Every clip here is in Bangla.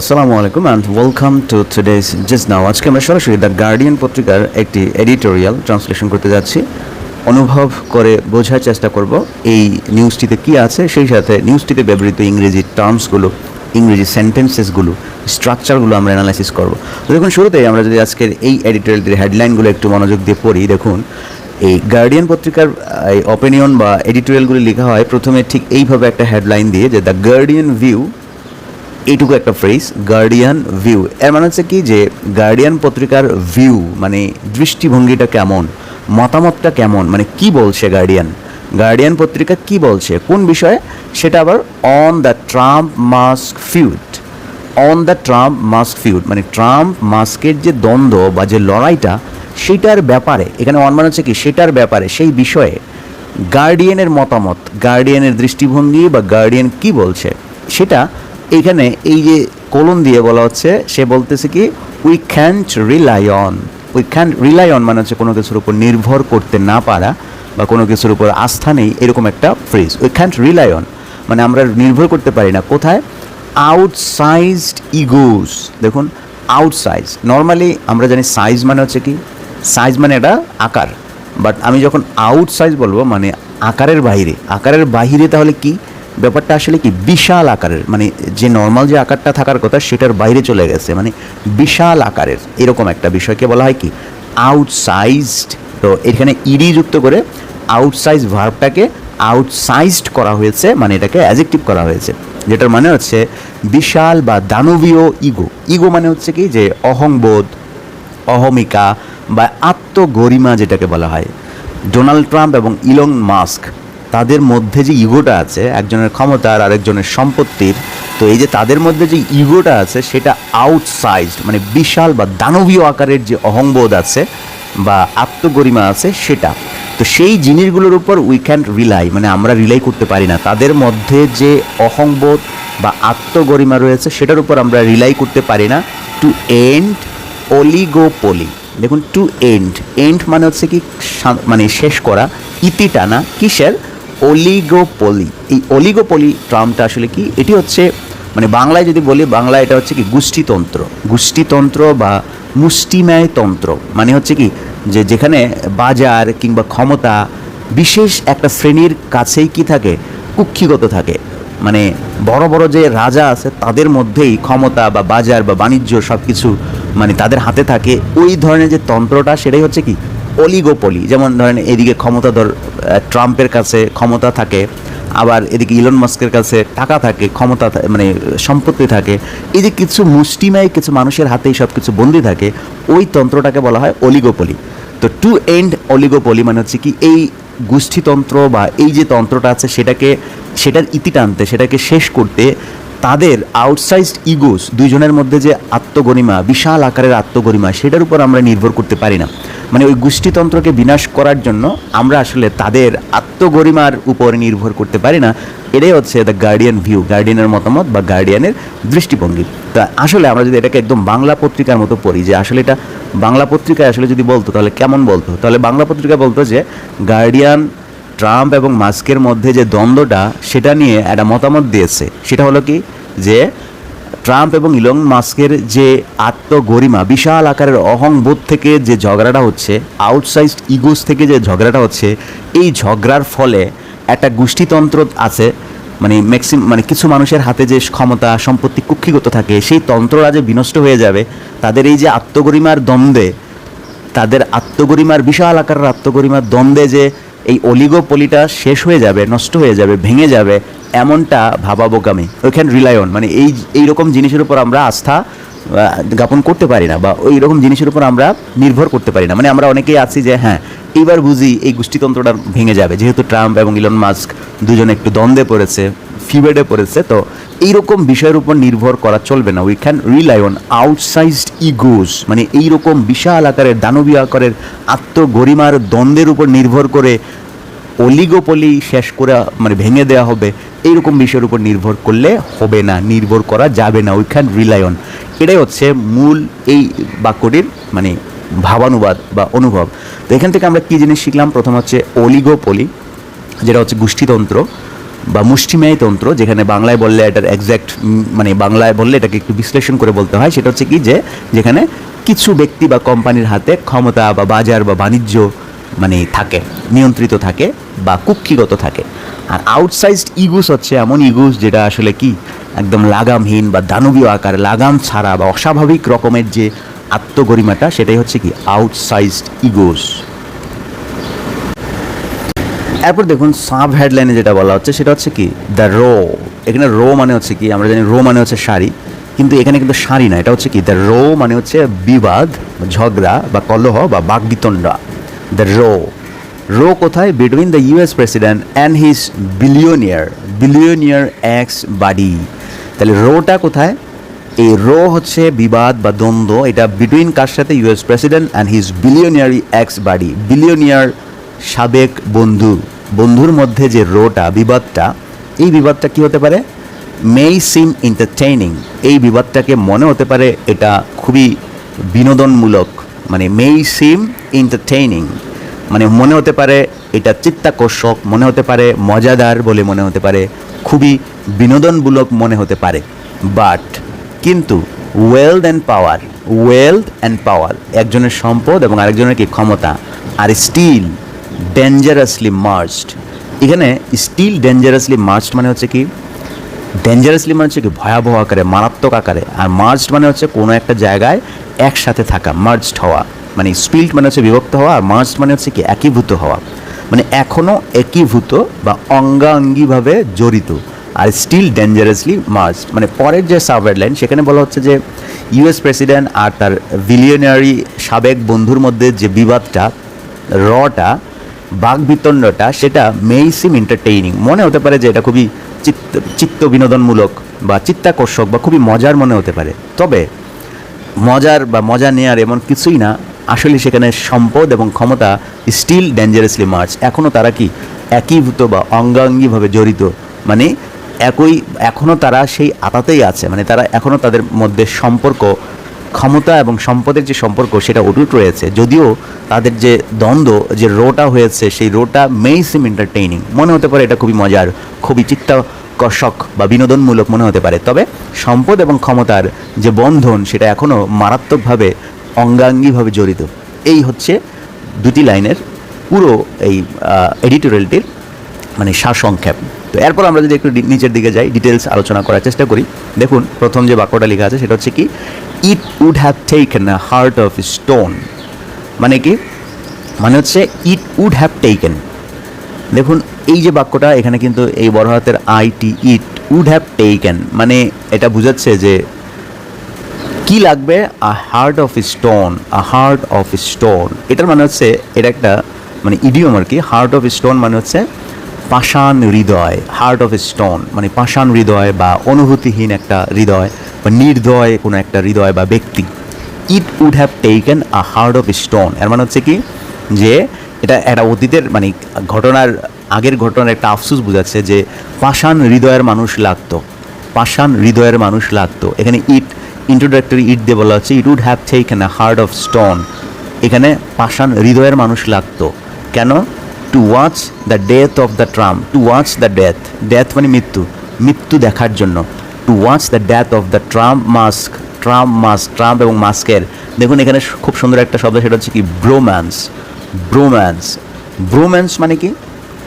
আসসালামু আলাইকুম and welcome to today's just now আজকে আমরা সরাসরি দ্য গার্ডিয়ান পত্রিকার একটি এডিটোরিয়াল ট্রান্সলেশন করতে যাচ্ছি। অনুভব করে বোঝার চেষ্টা করব এই নিউজটিতে কি আছে, সেই সাথে নিউজটিতে ব্যবহৃত ইংরেজি টার্মসগুলো ইংরেজি সেন্টেন্সেসগুলো স্ট্রাকচারগুলো আমরা অ্যানালাইসিস করব। দেখুন, শুরুতেই আমরা যদি আজকের এই এডিটোরিয়ালটির হেডলাইনগুলো একটু মনোযোগ দিয়ে পড়ি, দেখুন, এই গার্ডিয়ান পত্রিকার এই অপিনিয়ন বা এডিটোরিয়ালগুলি লেখা হয় প্রথমে ঠিক এইভাবে একটা হেডলাইন দিয়ে যে দ্য গার্ডিয়ান ভিউ এইটুকু একটা ফ্রেজ গার্ডিয়ান ভিউ এর মানে হচ্ছে কি যে গার্ডিয়ান পত্রিকার ভিউ মানে দৃষ্টিভঙ্গিটা কেমন, মতামতটা কেমন মানে কি বলছে গার্ডিয়ান গার্ডিয়ান পত্রিকা কি বলছে? কোন বিষয়ে? সেটা আবার on the Trump Musk feud on the Trump Musk feud মানে ট্রাম্প মাস্কের যে দ্বন্দ্ব বা যে লড়াইটা, সেটার ব্যাপারে, এখানে অন মানে হচ্ছে কি, সেটার ব্যাপারে, সেই বিষয়ে গার্ডিয়ানের মতামত গার্ডিয়ানের দৃষ্টিভঙ্গি বা গার্ডিয়ান কি বলছে, সেটা এইখানে এই যে কোলন দিয়ে বলা হচ্ছে, সে বলতেছে কি we can't rely on we can't rely on মানে হচ্ছে কোনো কিছুর উপর নির্ভর করতে না পারা বা কোনো কিছুর উপর আস্থা নেই, এরকম একটা phrase we can't rely on মানে আমরা নির্ভর করতে পারি না। কোথায়? আউটসাইজড ইগোস দেখুন আউটসাইজ নর্মালি আমরা জানি সাইজ মানে হচ্ছে কি? সাইজ মানে এটা আকার। বাট আমি যখন আউট সাইজ বলব মানে আকারের বাইরে। আকারের বাইরে তাহলে কি? ব্যাপারটা আসলে কি? বিশাল আকারের মানে যে নর্মাল যে আকারটা থাকার কথা সেটার বাইরে চলে গেছে মানে বিশাল আকারের, এরকম একটা বিষয়কে বলা হয় কি? আউটসাইজড তো এখানে ইডি যুক্ত করে আউটসাইজ ভার্বটাকে আউটসাইজড করা হয়েছে মানে এটাকে অ্যাজেক্টিভ করা হয়েছে, যেটার মানে হচ্ছে বিশাল বা দানবীয় ইগো ইগো মানে হচ্ছে কি? যে অহংবোধ, অহমিকা বা আত্মগরিমা যেটাকে বলা হয়। ডোনাল্ড ট্রাম্প এবং ইলন মাস্ক তাদের মধ্যে যে ইগোটা আছে, একজনের ক্ষমতার আরেকজনের সম্পত্তির, তো এই যে তাদের মধ্যে যে ইগোটা আছে, সেটা আউটসাইজড মানে বিশাল বা দানবীয় আকারের যে অহংবোধ আছে বা আত্মগরিমা আছে, সেটা। তো সেই জিনিসগুলোর উপর উই ক্যান রিলাই মানে আমরা রিলাই করতে পারি না। তাদের মধ্যে যে অহংবোধ বা আত্মগরিমা রয়েছে, সেটার উপর আমরা রিলাই করতে পারি না। টু এন্ড অলিগোপলি দেখুন টু এন্ড এন্ড মানে হচ্ছে কি মানে শেষ করা, ইতি টানা, কিসের? অলিগোপলি এই অলিগোপলি টার্মটা আসলে কি? এটি হচ্ছে মানে বাংলায় যদি বলি, বাংলায় এটা হচ্ছে কি? গোষ্ঠীতন্ত্র। গোষ্ঠীতন্ত্র বা মুষ্টিমেয় তন্ত্র। মানে হচ্ছে কি? যে যেখানে বাজার কিংবা ক্ষমতা বিশেষ একটা শ্রেণির কাছেই কি থাকে? কুক্ষিগত থাকে। মানে বড় বড় যে রাজা আছে, তাদের মধ্যেই ক্ষমতা বা বাজার বা বাণিজ্য সব কিছু মানে তাদের হাতে থাকে। ওই ধরনের যে তন্ত্রটা, সেটাই হচ্ছে কি? অলিগোপলি যেমন ধরেন এদিকে ক্ষমতা ধর ট্রাম্পের কাছে ক্ষমতা থাকে, আবার এদিকে ইলন মাস্কের কাছে টাকা থাকে, ক্ষমতা মানে সম্পত্তি থাকে এই যে কিছু মুষ্টিমায় কিছু মানুষের হাতেই সব কিছু বন্দি থাকে, ওই তন্ত্রটাকে বলা হয় অলিগোপলি তো টু এন্ড অলিগোপলি মানে হচ্ছে কি এই গোষ্ঠীতন্ত্র বা এই যে তন্ত্রটা আছে সেটাকে, সেটার ইতি টানতে, সেটাকে শেষ করতে তাদের আউটসাইজড ইগোস দুইজনের মধ্যে যে আত্মগরিমা বিশাল আকারের আত্মগরিমা সেটার উপর আমরা নির্ভর করতে পারি না। মানে ওই গোষ্ঠীতন্ত্রকে বিনাশ করার জন্য আমরা আসলে তাদের আত্মগরিমার উপর নির্ভর করতে পারি না। এটাই হচ্ছে দ্য গার্ডিয়ান ভিউ গার্ডিয়ানের মতামত বা গার্ডিয়ানের দৃষ্টিভঙ্গি। তা আসলে আমরা যদি এটাকে একদম বাংলা পত্রিকার মতো পড়ি যে আসলে এটা বাংলা পত্রিকায় আসলে যদি বলতো তাহলে কেমন বলতো? তাহলে বাংলা পত্রিকা বলতো যে গার্ডিয়ান ট্রাম্প এবং মাস্কের মধ্যে যে দ্বন্দ্বটা, সেটা নিয়ে একটা মতামত দিয়েছে। সেটা হলো কি? যে ট্রাম্প এবং ইলন মাস্কের যে আত্মগরিমা, বিশাল আকারের অহংবোধ থেকে যে ঝগড়াটা হচ্ছে আউটসাইজড ইগোস থেকে যে ঝগড়াটা হচ্ছে, এই ঝগড়ার ফলে একটা গোষ্ঠীতন্ত্র আছে মানে ম্যাক্সিম মানে কিছু মানুষের হাতে যে ক্ষমতা, সম্পত্তি কুক্ষিগত থাকে, সেই তন্ত্ররা যে বিনষ্ট হয়ে যাবে, তাদের এই যে আত্মগরিমার দ্বন্দ্বে, তাদের আত্মগরিমার, বিশাল আকারের আত্মগরিমার দ্বন্দ্বে যে এই অলিগোপলিটা শেষ হয়ে যাবে, নষ্ট হয়ে যাবে, ভেঙে যাবে এমনটা ভাবা বোকামি ওইখান রিলাই অন মানে এই এই রকম জিনিসের উপর আমরা আস্থা জ্ঞাপন করতে পারি না, বা ওই রকম জিনিসের উপর আমরা নির্ভর করতে পারি না। মানে আমরা অনেকেই আছি যে হ্যাঁ এইবার বুঝি এই গোষ্ঠীতন্ত্রটা ভেঙে যাবে। যেহেতু ট্রাম্প এবং ইলন মাস্ক দুজনে একটু দ্বন্দ্বে পড়েছে ফিবেডে পড়েছে, তো এইরকম বিষয়ের উপর নির্ভর করা চলবে না। We can rely on outsized egos মানে এইরকম বিশাল আকারের, দানবীয় আকারের আত্মগরিমার দ্বন্দ্বের উপর নির্ভর করে অলিগোপলি শেষ করে মানে ভেঙে দেওয়া হবে, এইরকম বিষয়ের উপর নির্ভর করলে হবে না, নির্ভর করা যাবে না উই ক্যান এটাই হচ্ছে মূল এই বাক্যটির মানে ভাবানুবাদ বা অনুভব। তো এখান থেকে আমরা কী জিনিস শিখলাম? প্রথম হচ্ছে অলিগোপলি যেটা হচ্ছে গোষ্ঠীতন্ত্র বা মুষ্টিমেয় তন্ত্র যেখানে বাংলায় বললে এটার একজ্যাক্ট মানে বাংলায় বললে এটাকে একটু বিশ্লেষণ করে বলতে হয়। সেটা হচ্ছে কি? যে যেখানে কিছু ব্যক্তি বা কোম্পানির হাতে ক্ষমতা বা বাজার বা বাণিজ্য মানে থাকে, নিয়ন্ত্রিত থাকে বা কুক্ষিগত থাকে। আর আউটসাইজড ইগুস হচ্ছে এমন ইগুস যেটা আসলে কি? একদম লাগামহীন বা দানবীয় আকার, লাগাম ছাড়া বা অস্বাভাবিক রকমের যে আত্মগরিমাটা, সেটাই হচ্ছে কি আউটসাইজড ইগোস এরপর দেখুন, সাব হেডলাইনে যেটা বলা হচ্ছে, সেটা হচ্ছে কি দ্য রো এখানে রো মানে হচ্ছে কি, আমরা জানি রো মানে হচ্ছে শাড়ি কিন্তু এখানে কিন্তু শাড়ি না, এটা হচ্ছে কি দ্য রো মানে হচ্ছে বিবাদ, ঝগড়া বা কলহ বা বাকবিতণ্ডা। দ্য রো রো কোথায়? Between the US president and his billionaire billionaire ex buddy তাহলে রোটা কোথায়? এই রো হচ্ছে বিবাদ বা দ্বন্দ্ব, এটা বিটুইন কার সাথে? US president and his billionaire ex buddy billionaire সাবেক বন্ধু। বন্ধুর মধ্যে যে রোটা বিবাদটা, এই বিবাদটা কি হতে পারে? মেই সিম এন্টারটেইনিং এই বিবাদটাকে মনে হতে পারে এটা খুবই বিনোদনমূলক। মানে মেই সিম এন্টারটেইনিং মানে মনে হতে পারে এটা চিত্তাকর্ষক, মনে হতে পারে মজাদার বলে মনে হতে পারে, খুবই বিনোদনমূলক মনে হতে পারে। বাট কিন্তু wealth and power wealth and power একজনের সম্পদ এবং আরেকজনের কি ক্ষমতা, আর স্টিল ডেঞ্জারাসলি মার্চড এখানে স্টিল ডেঞ্জারাসলি মার্চড মানে হচ্ছে কি? ডেঞ্জারাসলি মানে হচ্ছে কি ভয়াবহ আকারে, মারাত্মক আকারে। আর মার্চড মানে হচ্ছে কোনো একটা জায়গায় একসাথে থাকা মার্চড হওয়া। মানে স্পিল্ড মানে হচ্ছে বিভক্ত হওয়া, আর মার্চড মানে হচ্ছে কি একীভূত হওয়া। মানে এখনও একীভূত বা অঙ্গাঙ্গিভাবে জড়িত, আর স্টিল ডেঞ্জারাসলি মার্চ মানে পরের যে সাবওয়েড লাইন সেখানে বলা হচ্ছে যে ইউএস প্রেসিডেন্ট আর তার বিলিয়নারি সাবেক বন্ধুর মধ্যে যে বিবাদটা রটা বাঘ বিতণ্ডটা সেটা মেই সিম এন্টারটেইনিং মনে হতে পারে যে এটা খুবই চিত্ত বিনোদনমূলক বা চিত্তাকর্ষক বা খুবই মজার মনে হতে পারে। তবে মজার বা মজা নেয়ার এমন কিছুই না আসলে সেখানে সম্পদ এবং ক্ষমতা স্টিল ডেঞ্জারাসলি মার্চ এখনও তারা কি একীভূত বা অঙ্গাঙ্গিভাবে জড়িত? মানে একই এখনও তারা সেই আতাতেই আছে মানে তারা এখনও তাদের মধ্যে সম্পর্ক ক্ষমতা এবং সম্পদের যে সম্পর্ক সেটা অটুট রয়েছে, যদিও তাদের যে দ্বন্দ্ব, যে রোটা হয়েছে, সেই রোটা মেই সিম এন্টারটেইনিং মনে হতে পারে এটা খুবই মজার, খুবই চিত্তাকর্ষক বা বিনোদনমূলক মনে হতে পারে। তবে সম্পদ এবং ক্ষমতার যে বন্ধন, সেটা এখনও মারাত্মকভাবে, অঙ্গাঙ্গিভাবে জড়িত। এই হচ্ছে দুটি লাইনের পুরো এই এডিটোরিয়ালটির মানে সারসংক্ষেপ। তো এরপর আমরা যদি একটু নিচের দিকে যাই ডিটেলস আলোচনা করার চেষ্টা করি। দেখুন, প্রথম যে বাক্যটা লেখা আছে, সেটা হচ্ছে কি it would have taken a heart of stone মানে কি? মানে হচ্ছে ইট উড হ্যাভ টেকেন দেখুন, এই যে বাক্যটা, এখানে কিন্তু এই বড় হাতের it it would have taken মানে এটা বোঝাচ্ছে যে, কি লাগবে? A heart of stone a heart of stone এটার মানে হচ্ছে এটা একটা মানে ইডিয়ম আর কি হার্ট অফ স্টোন মানে হচ্ছে পাষাণ হৃদয় হার্ট অফ স্টোন মানে পাষাণ হৃদয় বা অনুভূতিহীন একটা হৃদয় বা নির্দয় কোনো একটা হৃদয় বা ব্যক্তি। It would have taken a heart of stone এর মানে হচ্ছে কি? যে এটা একটা অতীতের মানে ঘটনার, আগের ঘটনার একটা আফসোস বোঝাচ্ছে যে পাষাণ হৃদয়ের মানুষ লাগতো। পাষাণ হৃদয়ের মানুষ লাগতো। এখানে ইট ইন্ট্রোডাক্টরি ইট দিয়ে বলা হচ্ছে it would have taken a heart of stone এখানে পাষাণ হৃদয়ের মানুষ লাগতো। কেন? To watch the death of the Trump to watch the death death মানে মৃত্যু। মৃত্যু দেখার জন্য। To watch the death of the Trump Musk Trump Musk Trump এবং মাস্কের দেখুন, এখানে খুব সুন্দর একটা শব্দ, সেটা হচ্ছে কি? ব্রোম্যান্স ব্রোম্যান্স ব্রোম্যান্স মানে কি?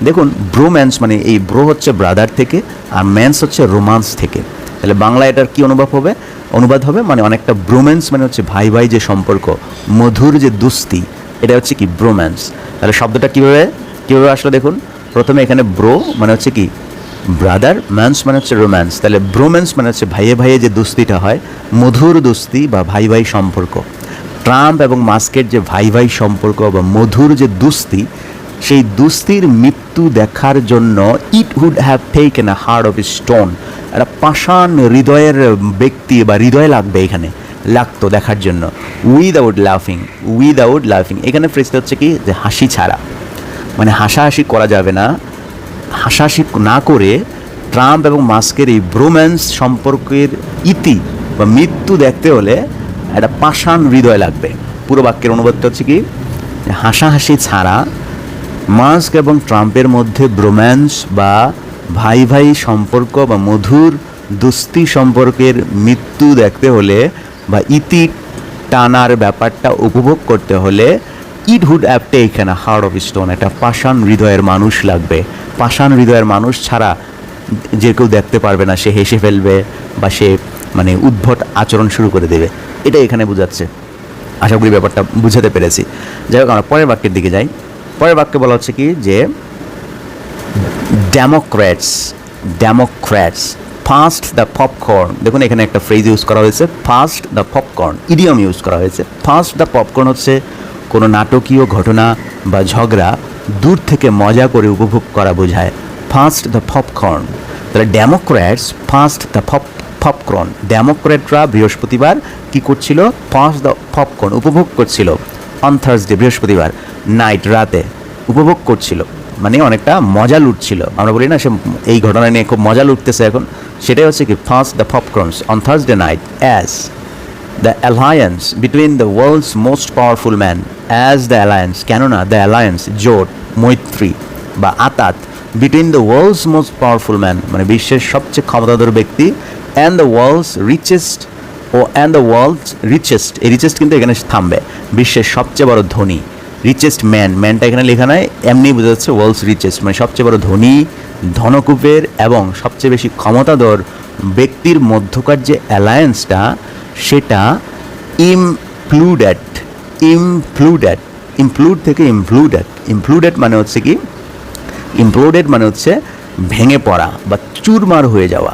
দেখুন ব্রোম্যান্স মানে এই ব্রো হচ্ছে ব্রাদার থেকে, আর ম্যান্স হচ্ছে রোমান্স থেকে। তাহলে বাংলা এটার কি অনুভব হবে? অনুবাদ হবে মানে অনেকটা ব্রোম্যান্স মানে হচ্ছে ভাই ভাই যে সম্পর্ক, মধুর যে দুস্তি, এটা হচ্ছে কি ব্রোম্যান্স তাহলে শব্দটা কীভাবে? কীভাবে আসলে দেখুন? প্রথমে এখানে ব্রো মানে হচ্ছে কি? ব্রাদার ম্যান্স মানে হচ্ছে রোম্যান্স তাহলে ব্রোম্যান্স মানে হচ্ছে ভাইয়ে ভাইয়ে যে দুস্তিটা হয়, মধুর দুস্তি বা ভাই ভাই সম্পর্ক। ট্রাম্প এবং মাস্কের যে ভাই ভাই সম্পর্ক বা মধুর যে দুস্তি, সেই দুস্তির মৃত্যু দেখার জন্য it would have taken a heart of stone একটা পাষাণ হৃদয়ের ব্যক্তি বা হৃদয় লাগবে এখানে, লাগতো দেখার জন্য। উইদাউট লাফিং উইদাউট লাফিং এখানে ফ্রেজটা হচ্ছে কি? যে হাসি ছাড়া। মানে হাসাহাসি করা যাবে না। হাসাহাসি না করে ট্রাম্প এবং মাস্কের এই ব্রোম্যান্স সম্পর্কের ইতি বা মৃত্যু দেখতে হলে একটা পাষাণ হৃদয় লাগবে। পুরো বাক্যের অনুবাদটা হচ্ছে কি? হাসাহাসি ছাড়া মাস্ক এবং ট্রাম্পের মধ্যে ব্রোম্যান্স বা ভাই ভাই সম্পর্ক বা মধুর দুস্তি সম্পর্কের মৃত্যু দেখতে হলে বা ইতি টানার ব্যাপারটা উপভোগ করতে হলে it would have taken a heart of stone একটা পাষাণ হৃদয়ের মানুষ লাগবে। পাষাণ হৃদয়ের মানুষ ছাড়া যে কেউ দেখতে পারবে না, সে হেসে ফেলবে বা সে মানে উদ্ভট আচরণ শুরু করে দেবে। এটা এখানে বোঝাচ্ছে। আশা করি ব্যাপারটা বুঝাতে পেরেছি। যাই হোক, আমরা পরের বাক্যের দিকে যাই। পরের বাক্যে বলা হচ্ছে কি যে Democrats Democrats first the popcorn দেখুন, এখানে একটা ফ্রেজ ইউজ করা হয়েছে first the popcorn idiom use করা হয়েছে ফাস্ট দ্য পপকর্ন হচ্ছে কোনো নাটকীয় ঘটনা বা ঝগড়া দূর থেকে মজা করে উপভোগ করা বোঝায়। ফাস্ট দ্য পপকর্ন তাহলে Democrats first the pop popcorn ডেমোক্র্যাটরা বৃহস্পতিবার কি করছিল? ফাস্ট দ্য পপকর্ন উপভোগ করছিল। অন থার্সডে বৃহস্পতিবার নাইট রাতে উপভোগ করছিল। মানে অনেকটা মজা লুটছিল। আমরা বলি না, সে এই ঘটনা নিয়ে খুব মজা লুটতেছে এখন। সেটাই হচ্ছে কি first the popcorns on Thursday night as the alliance between the world's most powerful man as the alliance কেননা দ্য অ্যালায়েন্স জোট, মৈত্রী বা আতাত between the world's most powerful man মানে বিশ্বের সবচেয়ে ক্ষমতাধর ব্যক্তি অ্যান্ড দ্য ওয়ার্ল্ডস রিচেস্ট ও অ্যান্ড দ্য ওয়ার্ল্ডস রিচেস্ট এই রিচেস্ট কিন্তু এখানে থামবে, বিশ্বের সবচেয়ে বড় ধনী রিচেস্ট ম্যান ম্যানটা এখানে লেখা নয় এমনি বোঝা যাচ্ছে ওয়ার্ল্ডস রিচেস্ট মানে সবচেয়ে বড় ধনী ধনকূপের এবং সবচেয়ে বেশি ক্ষমতাধর ব্যক্তির মধ্যকার যে অ্যালায়েন্সটা সেটা ইমপ্লুডেড ইমপ্লুডেড, ইমপ্লুড থেকে ইমপ্লুডেড ইমপ্লুডেড মানে হচ্ছে কি? ইমপ্লোডেড মানে হচ্ছে ভেঙে পড়া বা চুরমার হয়ে যাওয়া,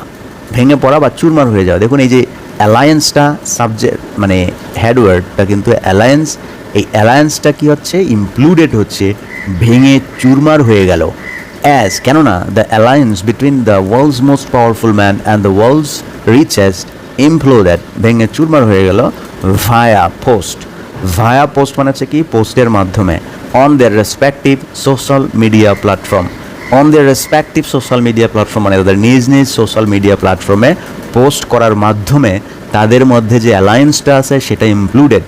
ভেঙে পড়া বা চুরমার হয়ে যাওয়া। দেখুন এই যে অ্যালায়েন্সটা সাবজেক্ট মানে হেডওয়ার্ডটা কিন্তু অ্যালায়েন্স এই অ্যালায়েন্সটা কি হচ্ছে? ইমপ্লুডেড হচ্ছে, ভেঙে চুরমার হয়ে গেল। অ্যাজ কেননা the alliance between the world's most powerful man and the world's richest imploded ভেঙে চুরমার হয়ে গেল ভায়া পোস্ট ভায়া পোস্ট মানে হচ্ছে কি? পোস্টের মাধ্যমে। On their respective social media platform on their respective social media platform মানে তাদের নিজ নিজ সোশ্যাল মিডিয়া প্ল্যাটফর্মে পোস্ট করার মাধ্যমে তাদের মধ্যে যে অ্যালায়েন্সটা আছে সেটা ইনক্লুডেড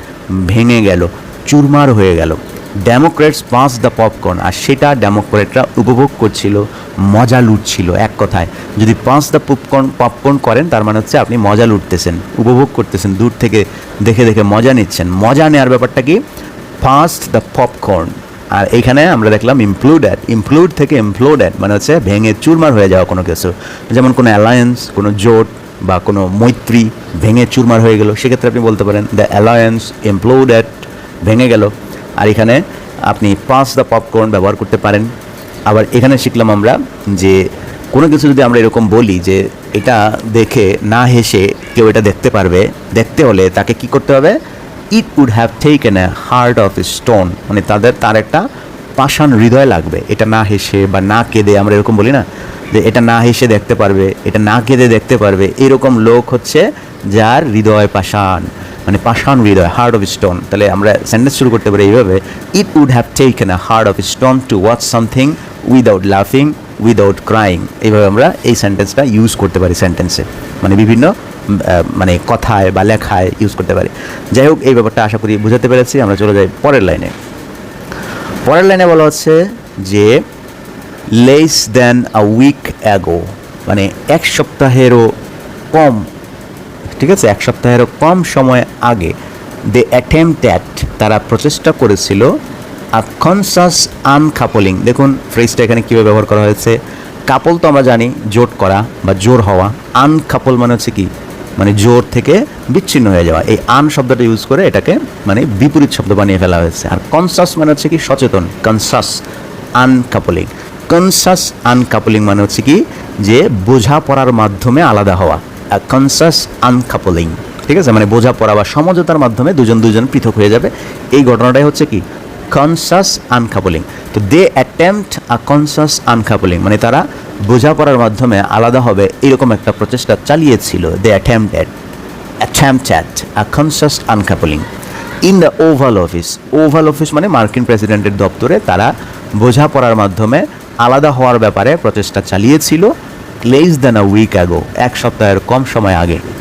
ভেঙে গেল, চুরমার হয়ে গেল। ডেমোক্রেটস পাঁচ দ্য পপকর্ন আর সেটা ডেমোক্রেটরা উপভোগ করছিল, মজা লুটছিল, এক কথায়। যদি পাঁচ দ্য পপকর্ন পপকর্ন করেন, তার মানে হচ্ছে আপনি মজা লুটতেছেন, উপভোগ করতেছেন, দূর থেকে দেখে দেখে মজা নিচ্ছেন। মজা নেওয়ার ব্যাপারটা কি? ফার্স্ট দ্য পপকর্ন আর এইখানে আমরা দেখলাম ইমপ্লুডেড ইমপ্লুড থেকে ইমপ্লোডেড মানে হচ্ছে ভেঙে চুরমার হয়ে যাওয়া কোনো কিছু। যেমন কোনো অ্যালায়েন্স কোনো জোট বা কোনো মৈত্রী ভেঙে চুরমার হয়ে গেল। সেক্ষেত্রে আপনি বলতে পারেন দ্য অ্যালায়েন্স ইমপ্লোডেড ভেঙে গেল। আর এখানে আপনি পাঁচ দ্য পপকর্ন ব্যবহার করতে পারেন। আবার এখানে শিখলাম আমরা যে কোনো কিছু যদি আমরা এরকম বলি যে এটা দেখে না হেসে কেউ এটা দেখতে পারবে, দেখতে হলে তাকে কি করতে হবে? It would have taken a heart of stone মানে তাদের, তার একটা পাষাণ হৃদয় লাগবে। এটা না হেসে বা না কেঁদে আমরা এরকম বলি না, যে এটা না হেসে দেখতে পারবে, এটা না কেঁদে দেখতে পারবে। এরকম লোক হচ্ছে যার হৃদয় পাষাণ। মানে পাষাণ হৃদয় হার্ট অফ স্টোন তাহলে আমরা সেন্টেন্স শুরু করতে পারি এইভাবে it would have taken a heart of stone to watch something without লাফিং উইদাউট ক্রাইং এইভাবে আমরা এই সেন্টেন্সটা ইউজ করতে পারি সেন্টেন্সে মানে বিভিন্ন মানে কথায় বা লেখায় ইউজ করতে পারি। যাই হোক, এই ব্যাপারটা আশা করি বুঝাতে পেরেছি। আমরা চলে যাই পরের লাইনে পরের লাইনে বলা হচ্ছে যে less than a week ago মানে এক সপ্তাহেরও কম ঠিক আছে? এক সপ্তাহেরও কম সময় আগে দে অ্যাটেম্পটেড তারা প্রচেষ্টা করেছিল আর কনসাস আনকাপলিং দেখুন ফ্রেজটা এখানে কীভাবে ব্যবহার করা হয়েছে। কাপল তো আমরা জানি, জোট করা বা জোর হওয়া। আনকাপল মানে হচ্ছে কি? মানে জোর থেকে বিচ্ছিন্ন হয়ে যাওয়া। এই আন শব্দটা ইউজ করে এটাকে মানে বিপরীত শব্দ বানিয়ে ফেলা হয়েছে। আর কনসাস মানে হচ্ছে কি? সচেতন। কনসাস আনকাপলিং কনসাস আনকাপলিং মানে হচ্ছে কি? যে বোঝাপড়ার মাধ্যমে আলাদা হওয়া। কনসাস আনকাপলিং, ঠিক আছে? মানে বোঝাপড়া বা সমঝোতার মাধ্যমে দুজন দুজন পৃথক হয়ে যাবে। এই ঘটনাটাই হচ্ছে কি? Conscious uncoupling. তো দে অ্যাটেম্পট আ কনসাস আনকাপলিং মানে তারা বোঝাপড়ার মাধ্যমে আলাদা হবে এরকম একটা প্রচেষ্টা চালিয়েছিল they attempted attempted a conscious uncoupling. In the Oval Office Oval Office মানে মার্কিন প্রেসিডেন্টের দপ্তরে তারা বোঝাপড়ার মাধ্যমে আলাদা হওয়ার ব্যাপারে প্রচেষ্টা চালিয়েছিল। Less than a week ago এক সপ্তাহের কম সময় আগে।